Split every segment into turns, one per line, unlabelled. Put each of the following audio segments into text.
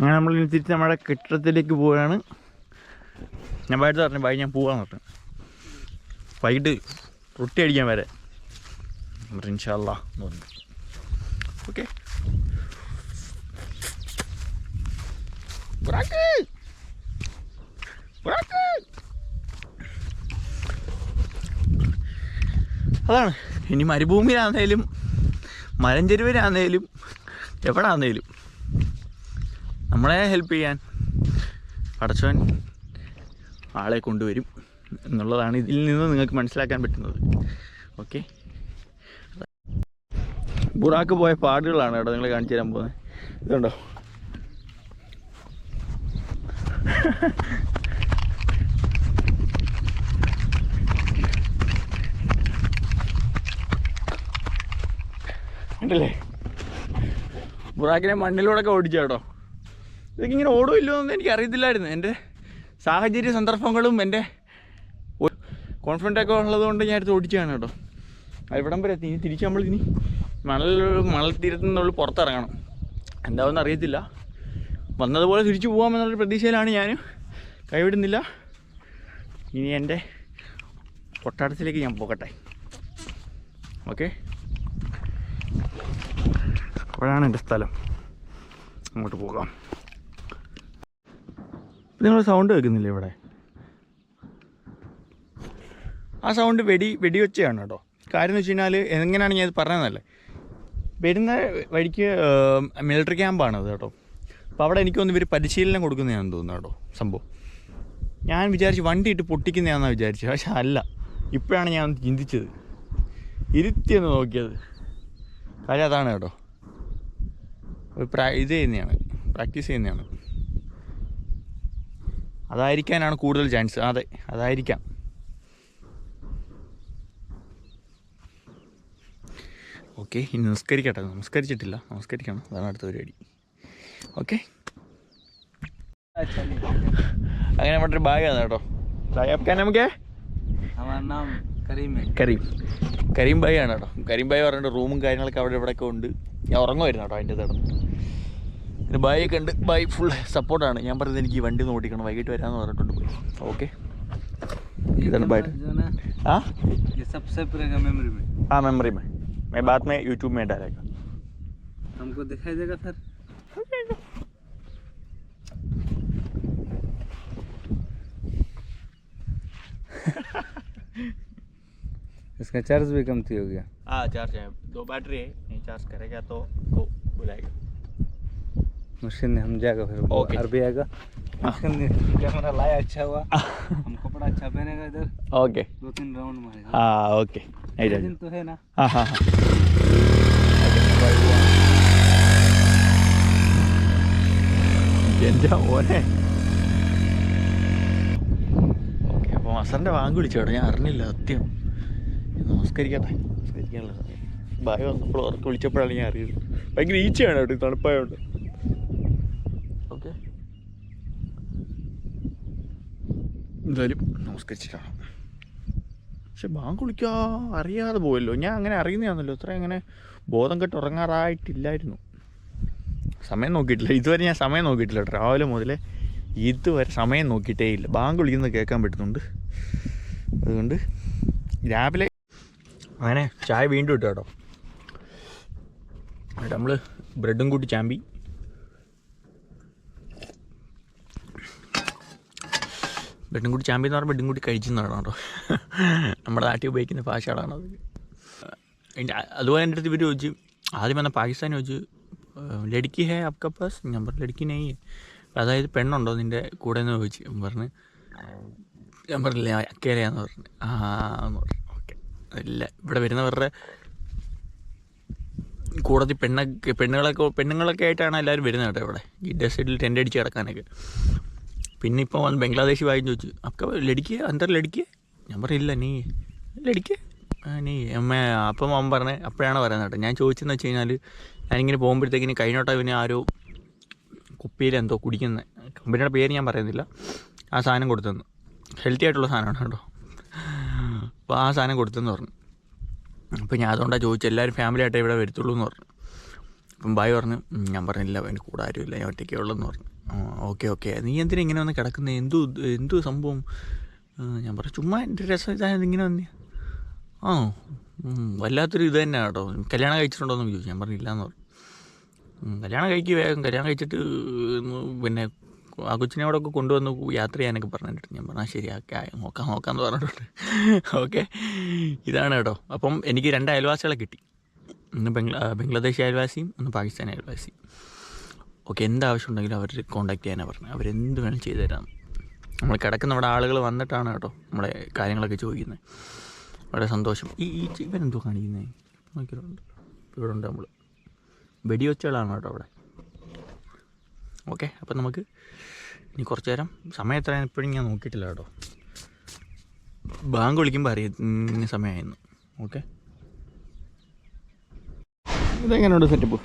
അങ്ങനെ നമ്മൾ തിരിച്ച് നമ്മുടെ കെട്ടിടത്തിലേക്ക് പോവുകയാണ്. ഞാൻ വൈകിട്ട് പറഞ്ഞു വൈകി ഞാൻ പോവാന്ന് പറഞ്ഞു വൈകിട്ട് റൊട്ടി അടിക്കാൻ വരെ. ഇൻഷാല്ലാ എന്ന് പറഞ്ഞു. ഓക്കെ. അതാണ്. ഇനി മരുഭൂമിയിലാന്നേലും മലഞ്ചെരുവിലാന്നേലും എവിടെ ആന്നേലും നമ്മളെ ഹെൽപ്പ് ചെയ്യാൻ. പടച്ചവൻ ആളെ കൊണ്ടുവരും എന്നുള്ളതാണ് ഇതിൽ നിന്ന് നിങ്ങൾക്ക് മനസ്സിലാക്കാൻ പറ്റുന്നത്. ഓക്കെ ബുറാക്ക് പോയ പാടുകളാണ് കേട്ടോ നിങ്ങൾ കാണിച്ചു തരാൻ പോകുന്നത്. ഇതുണ്ടോ? ഉണ്ടല്ലേ ബുറാക്കിനെ മണ്ണിലൂടെ ഒക്കെ ഓടിച്ചു കേട്ടോ. ഇതൊക്കെ ഇങ്ങനെ ഓടുമില്ലോ എന്ന് എനിക്ക് അറിയത്തില്ലായിരുന്നു. എന്റെ സാഹചര്യ സന്ദർഭങ്ങളും എന്റെ കോൺഫിഡന്റ് ഒക്കെ ഉള്ളതുകൊണ്ട് ഞാൻ അടുത്ത് ഓടിച്ചാണ് കേട്ടോ. ഇവിടം വരെ ഇനി തിരിച്ച് നമ്മൾ ഇനി മണൽ മണൽ തീരത്തു നിന്നുള്ള പുറത്തിറങ്ങണം. എന്താവെന്ന് അറിയത്തില്ല. വന്നതുപോലെ തിരിച്ചു പോകാമെന്നുള്ള പ്രതീക്ഷയിലാണ് ഞാൻ കൈവിടുന്നില്ല. ഇനി എന്റെ കൊട്ടാരത്തിലേക്ക് ഞാൻ പോകട്ടെ. ഓക്കെ? അപ്പോഴാണ് എന്റെ സ്ഥലം. അങ്ങോട്ട് പോകാം. നിങ്ങൾ സൗണ്ട് കേൾക്കുന്നില്ല ഇവിടെ? ആ സൗണ്ട് വെടി വെടിവെച്ചയാണ് കേട്ടോ കാര്യം എന്ന് വെച്ച് കഴിഞ്ഞാൽ എങ്ങനെയാണ് ഞാൻ ഇത് പറഞ്ഞതെന്നല്ലേ? വരുന്ന വഴിക്ക് മിലിറ്ററി ക്യാമ്പാണത് കേട്ടോ അപ്പോൾ അവിടെ എനിക്കൊന്ന് ഇവർ പരിശീലനം കൊടുക്കുന്നതാണെന്ന് തോന്നുന്നു കേട്ടോ സംഭവം. ഞാൻ വിചാരിച്ചു വണ്ടി ഇട്ട് പൊട്ടിക്കുന്നതാണെന്നാണ് വിചാരിച്ചത് പക്ഷെ അല്ല. ഇപ്പോഴാണ് ഞാൻ ചിന്തിച്ചത്. ഇരുത്തിയെന്ന് നോക്കിയത്. കാര്യം അതാണ് കേട്ടോ ഒരു ഇത് ചെയ്യുന്നതാണ് പ്രാക്ടീസ് ചെയ്യുന്നതാണ്. അതായിരിക്കാനാണ് കൂടുതൽ ചാൻസ് അതെ അതായിരിക്കാം. ഓക്കെ ഇനി നമസ്കരിക്കട്ടെ നമസ്കരിച്ചിട്ടില്ല നമസ്കരിക്കണം അതാണ് അടുത്ത പരിപാടി. ഓക്കെ അങ്ങനെ നമ്മുടെ ബാഗ് ആണ് കേട്ടോ. ബാഗ് നമുക്ക്? കരീം കരീം. ബായി ആണ് കേട്ടോ. കരീം ബായി പറഞ്ഞിട്ട് റൂമും കാര്യങ്ങളൊക്കെ അവിടെ ഇവിടെയൊക്കെ ഉണ്ട്. ഞാൻ ഉറങ്ങുമായിരുന്നു കേട്ടോ അതിന്റെ തടം പിന്നെ ബായി ഒക്കെ ഉണ്ട് ബായി ഫുൾ സപ്പോർട്ടാണ് ഞാൻ പറഞ്ഞത് എനിക്ക് ഈ വണ്ടി ഒന്ന് ഓടിക്കണം വൈകിട്ട് വരാമെന്ന് പറഞ്ഞിട്ടുണ്ട് പോയി ഓക്കെ ഇതാണ് ബായി
जो ना
ആ
ये सबसे रहेगा मेमोरी में
हाँ मेमोरी में मैं बाद में यूट्यूब में डालेगा
हमको दिखाई देगा फिर इसका चार्ज भी कमती हो गया
हाँ चार्ज है दो बैटरी है नहीं चार्ज करेगा तो को बुलाएगा
मशीन ने हम जाएगा फिर वो
ओके।
अरबी आएगा मशीन ने कैमरा लाया अच्छा हुआ हम कपड़ा अच्छा पहनेगा इधर
ओके
दो तीन राउंड मारेगा
हाँ ओके नहीं
दिन तो है ना
हाँ हाँ हाँ എൻ്റെ മോനെ ഓക്കെ അപ്പോൾ മസറിൻ്റെ വാങ്ങ് വിളിച്ചോട്ടോ ഞാൻ അറിഞ്ഞില്ല സത്യം നമസ്കരിക്കട്ടെ നമസ്കരിക്കാനുള്ള സമയം ബായ് വന്നപ്പോൾ ഉറക്കെ വിളിച്ചപ്പോഴാണ് ഞാൻ അറിയത് ഭയങ്കര ഈച്ചയാണ് കേട്ടോ ഈ തണുപ്പായോണ്ട് എന്തായാലും. നമസ്കരിച്ചിട്ടാണ്. പക്ഷെ ബാങ്ക് വിളിക്കാ അറിയാതെ പോയല്ലോ. ഞാൻ അങ്ങനെ അറിയുന്നതാണല്ലോ. അത്ര അങ്ങനെ ബോധം കെട്ട് ഉറങ്ങാറായിട്ടില്ലായിരുന്നു. സമയം നോക്കിയിട്ടില്ല. ഇതുവരെ ഞാൻ സമയം നോക്കിയിട്ടില്ല കേട്ടോ. രാവിലെ മുതലേ ഇതുവരെ സമയം നോക്കിയിട്ടേ ഇല്ല. ബാങ്ക് വിളിക്കുന്നത് കേൾക്കാൻ പറ്റുന്നുണ്ട്. അതുകൊണ്ട് രാവിലെ അങ്ങനെ ചായ വീണ്ടും ഇട്ടു കേട്ടോ. നമ്മൾ ബ്രെഡും കൂട്ടി ചാമ്പി. ബ്രെഡും കൂടി ചാമ്പി എന്ന് പറഞ്ഞാൽ ബ്രെഡും കൂടി കഴിച്ചെന്നാണ് കേട്ടോ നമ്മുടെ നാട്ടിൽ ഉപയോഗിക്കുന്ന ഭാഷകളാണ് അത്? എന്റെ അതുപോലെ എന്റെ അടുത്ത് ഇവർ ചോദിച്ചു ആദ്യം വന്ന പാകിസ്ഥാൻ ചോദിച്ചു ലടുക്കി ഹേ അപ്ക പാസ്? ഞാൻ പറഞ്ഞു ലടുക്കി നെയ് അതായത് പെണ്ണുണ്ടോ നിന്റെ കൂടെ എന്ന് ചോദിച്ചു. ഞാൻ പറഞ്ഞ് ഞാൻ പറഞ്ഞില്ല അക്കേലയാന്ന് പറഞ്ഞു. ആ എന്ന് പറഞ്ഞു. ഓക്കെ. ഇല്ല ഇവിടെ വരുന്നവരുടെ കൂടത്തിൽ പെണ്ണൊക്കെ പെണ്ണുങ്ങളൊക്കെ പെണ്ണുങ്ങളൊക്കെ ആയിട്ടാണ് എല്ലാവരും വരുന്നത് കേട്ടോ ഇവിടെ. ഈ ഡെസേർട്ടിൽ ടെന്റ് അടിച്ച് കിടക്കാനൊക്കെ. പിന്നെ ഇപ്പോൾ വന്ന് ബംഗ്ലാദേശി വായി ചോദിച്ചു അക്ക ലടിക്കുക അന്തർ ലടിക്കുക ഞാൻ പറയില്ല നീ ലടിക്കുക ആ നീ അമ്മ അപ്പം അവൻ പറഞ്ഞേ അപ്പോഴാണ് പറയുന്നത് കേട്ടോ. ഞാൻ ചോദിച്ചെന്ന് വെച്ച് കഴിഞ്ഞാൽ ഞാനിങ്ങനെ പോകുമ്പോഴത്തേക്കിന് കഴിഞ്ഞോട്ട പിന്നെ ആരോ കുപ്പിയിൽ എന്തോ കുടിക്കുന്ന കമ്പനിയുടെ പേര് ഞാൻ പറയുന്നില്ല. ആ സാധനം കൊടുത്തെന്ന് ഹെൽത്തി ആയിട്ടുള്ള സാധനമാണ് കേട്ടോ. അപ്പോൾ ആ സാധനം കൊടുത്തെന്ന് പറഞ്ഞു. അപ്പോൾ ഞാൻ അതുകൊണ്ടാണ് ചോദിച്ചത് എല്ലാവരും ഫാമിലി ആയിട്ടേ ഇവിടെ വരത്തുള്ളൂ എന്ന് പറഞ്ഞു. അപ്പം ബായ് പറഞ്ഞു ഞാൻ പറഞ്ഞില്ല എന്റെ കൂടെ ആരുമില്ല ഞാൻ ഒറ്റയ്ക്കേ ഉള്ളെന്ന് പറഞ്ഞു. ഓക്കെ ഓക്കെ നീ എന്തിനാ ഇങ്ങനെ വന്ന് കിടക്കുന്നത് എന്തു എന്തു സംഭവം? ഞാൻ പറഞ്ഞു ചുമ്മാ എന്റെ രസം ഇതായത് ഇങ്ങനെ വന്നേ. ആ വല്ലാത്തൊരു ഇത് തന്നെ കേട്ടോ. കല്യാണം കഴിച്ചിട്ടുണ്ടോ എന്ന് ചോദിച്ചു. ഞാൻ പറഞ്ഞില്ല എന്ന് പറഞ്ഞു. കല്യാണം കഴിക്കുക വേഗം. കല്യാണം കഴിച്ചിട്ട് പിന്നെ ആ കൊച്ചിനെ അവിടെ ഒക്കെ കൊണ്ടുവന്ന് യാത്ര ചെയ്യാനൊക്കെ പറഞ്ഞിട്ട് ഞാൻ പറഞ്ഞാൽ "ആ, ശരി ഓക്കെ നോക്കാം നോക്കാമെന്ന് പറഞ്ഞിട്ടുണ്ട്. ഓക്കെ ഇതാണ് കേട്ടോ. അപ്പം എനിക്ക് രണ്ട് അയൽവാസികളെ കിട്ടി. ഒന്ന് ബംഗ്ലാ ബംഗ്ലാദേശ് അയൽവാസിയും ഒന്ന് പാകിസ്ഥാൻ അയൽവാസിയും. ഓക്കെ എന്താവശ്യം ഉണ്ടെങ്കിലും അവർ കോൺടാക്ട് ചെയ്യാനാണ് പറഞ്ഞത് അവരെന്ത് വേണം ചെയ്തു തരാം. നമ്മൾ കിടക്കുന്ന അവിടെ ആളുകൾ വന്നിട്ടാണ് കേട്ടോ നമ്മളെ കാര്യങ്ങളൊക്കെ ചോദിക്കുന്നത് വളരെ സന്തോഷം. ഈ ഈ ചി- എന്തോ കാണിക്കുന്നത് നോക്കിയിട്ടുണ്ട് ഇവിടെ ഉണ്ട് നമ്മൾ വെടിവെച്ചുകളാണ് കേട്ടോ അവിടെ? ഓക്കെ അപ്പം നമുക്ക് ഇനി കുറച്ച് നേരം സമയം എത്രയാണ് ഇപ്പോഴും ഞാൻ നോക്കിയിട്ടില്ല കേട്ടോ. ബാങ്ക് വിളിക്കുമ്പോൾ അറിയ സമയമായിരുന്നു ഓക്കെ. ഇതെങ്ങനെയുണ്ട് സെറ്റപ്പ്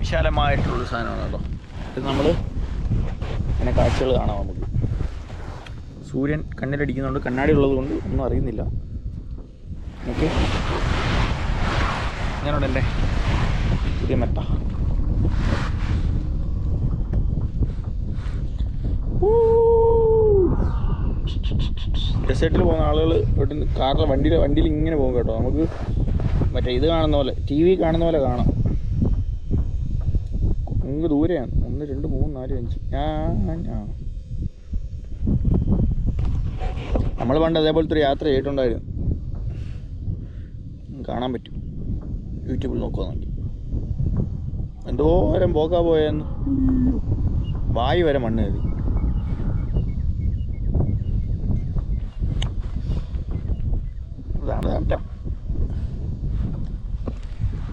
വിശാലമായിട്ടുള്ളൊരു സാധനമാണ് കേട്ടോ ഇത് നമ്മൾ അങ്ങനെ കാഴ്ചകൾ കാണാം നമുക്ക്. സൂര്യൻ കണ്ണിലടിക്കുന്നതുകൊണ്ട് കണ്ണാടി ഉള്ളത് കൊണ്ട് ഒന്നും അറിയുന്നില്ല. ഓക്കെ. ഞാനുണ്ട് എന്റെ പുതിയ മെത്ത. ഡെസേർട്ടിൽ പോകുന്ന ആളുകൾ ഇവിടെ കാറിൽ വണ്ടിയിൽ വണ്ടിയിൽ ഇങ്ങനെ പോകും കേട്ടോ. നമുക്ക് മറ്റേ ഇത് കാണുന്ന പോലെ ടി വി കാണുന്ന പോലെ കാണാം. നമുക്ക് ദൂരെയാണ്. ഒന്ന് രണ്ട് മൂന്ന് നാല് അഞ്ച്. ഞാൻ ഞാൻ നമ്മൾ പണ്ട് അതേപോലത്തെ ഒരു യാത്ര ചെയ്തിട്ടുണ്ടായിരുന്നു. കാണാൻ പറ്റും. യൂട്യൂബിൽ നോക്കുകയാണെങ്കിൽ എന്തോരം പോക്കാ പോയെന്ന്. വായി വരെ മണ്ണ് കയറി.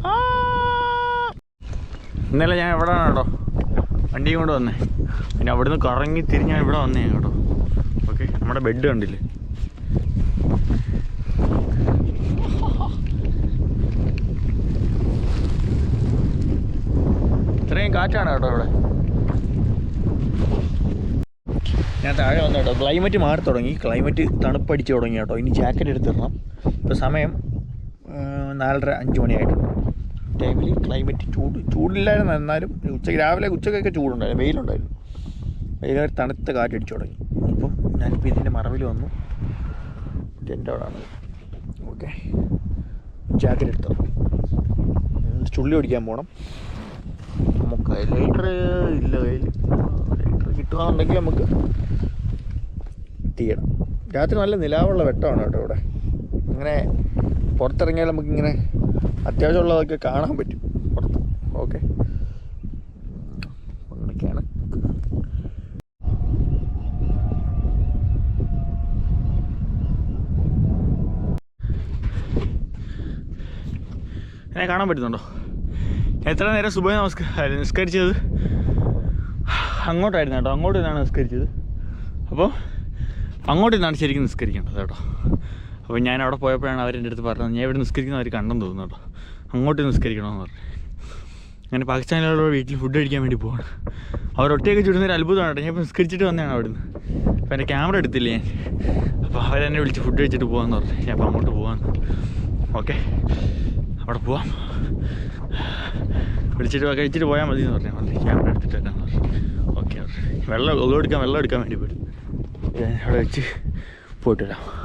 ആ. ഇന്നലെ ഞാൻ ഇവിടെ കേട്ടോ? വണ്ടിയും കൊണ്ട് വന്നേ. പിന്നെ അവിടുന്ന് കറങ്ങി തിരിഞ്ഞ് ഞാൻ ഇവിടെ വന്നേ കേട്ടോ. ഓക്കെ നമ്മുടെ ബെഡ് കണ്ടില്ലേ? ഇത്രയും കാറ്റാണ് കേട്ടോ ഇവിടെ. ഞാൻ താഴെ വന്നു കേട്ടോ. ക്ലൈമറ്റ് മാറി തുടങ്ങി. ക്ലൈമറ്റ് തണുപ്പടിച്ച് തുടങ്ങി കേട്ടോ. ഇനി ജാക്കറ്റ് എടുത്തിടണം. ഇപ്പോൾ സമയം നാലര അഞ്ച് മണിയായിട്ടുണ്ട് ടൈമിൽ ക്ലൈമറ്റ് ചൂട് ചൂടില്ലായിരുന്നു എന്നാലും ഉച്ചയ്ക്ക് രാവിലെ ഉച്ചക്കൊക്കെ ചൂടുണ്ടായിരുന്നു വെയിലുണ്ടായിരുന്നു. വെയിലായിട്ട് തണുത്ത കാറ്റടിച്ചു തുടങ്ങി. ഇപ്പം ഞാനിപ്പോൾ ഇതിന്റെ മറവിൽ വന്നു. എന്റെ ഓക്കെ. ജാക്കറ്റ് എടുത്തോ? ചുള്ളി ഓടിക്കാൻ പോകണം നമുക്ക് ലൈറ്റർ ഇല്ല കയ്യിൽ ലൈറ്റർ കിട്ടുകയാണെന്നുണ്ടെങ്കിൽ നമുക്ക് തീയണം. രാത്രി നല്ല നിലാവുള്ള വെട്ടമാണ് കേട്ടോ ഇവിടെ. അങ്ങനെ പുറത്തിറങ്ങിയാൽ നമുക്കിങ്ങനെ അത്യാവശ്യമുള്ളതൊക്കെ കാണാൻ പറ്റും. പുറത്ത്. ഓക്കെ. അങ്ങനെയൊക്കെയാണ്. എന്നെ കാണാൻ പറ്റുന്നുണ്ടോ? എത്ര നേരം സുബ നമസ്കാരം നിസ്കരിച്ചത് അങ്ങോട്ടായിരുന്നു കേട്ടോ. അങ്ങോട്ട് നിന്നാണ് നിസ്കരിച്ചത്. അപ്പോൾ അങ്ങോട്ട് നിന്നാണ് ശരിക്കും നിസ്കരിക്കേണ്ടത് കേട്ടോ. അപ്പോൾ ഞാൻ അവിടെ പോയപ്പോഴാണ് അവരെന്റെ അടുത്ത് പറഞ്ഞത് ഞാൻ ഇവിടെ നിസ്കരിക്കുന്ന അവർ കണ്ടെന്ന് തോന്നുന്നു കേട്ടോ. അങ്ങോട്ട് നിസ്കരിക്കണമെന്ന് പറഞ്ഞു. അങ്ങനെ പാകിസ്ഥാനിലുള്ള വീട്ടിൽ ഫുഡ് കഴിക്കാൻ വേണ്ടി പോവാണ്. അവർ ഒറ്റയൊക്കെ ചുടുന്ന ഒരു അത്ഭുതമാണ് കേട്ടോ. ഞാൻ ഇപ്പോൾ നിസ്കരിച്ചിട്ട് വന്നതാണ് അവിടുന്ന്. അപ്പോൾ എന്റെ ക്യാമറ എടുത്തില്ല ഞാൻ? അപ്പോൾ അവരെന്നെ വിളിച്ച് ഫുഡ് കഴിച്ചിട്ട് പോകാമെന്ന് പറഞ്ഞു. ഞാൻ അപ്പോൾ അങ്ങോട്ട് പോകാമെന്ന് ഓക്കെ. അവിടെ പോവാം. വിളിച്ചിട്ട് കഴിച്ചിട്ട് പോയാൽ മതി എന്ന് പറഞ്ഞു പറഞ്ഞു ക്യാമറ എടുത്തിട്ട് വെക്കാന്ന് പറഞ്ഞു. ഓക്കെ വെള്ളം എടുക്കാൻ വെള്ളം എടുക്കാൻ വേണ്ടി പോയിട്ട്. അവിടെ വെച്ച് പോയിട്ട് വരാം.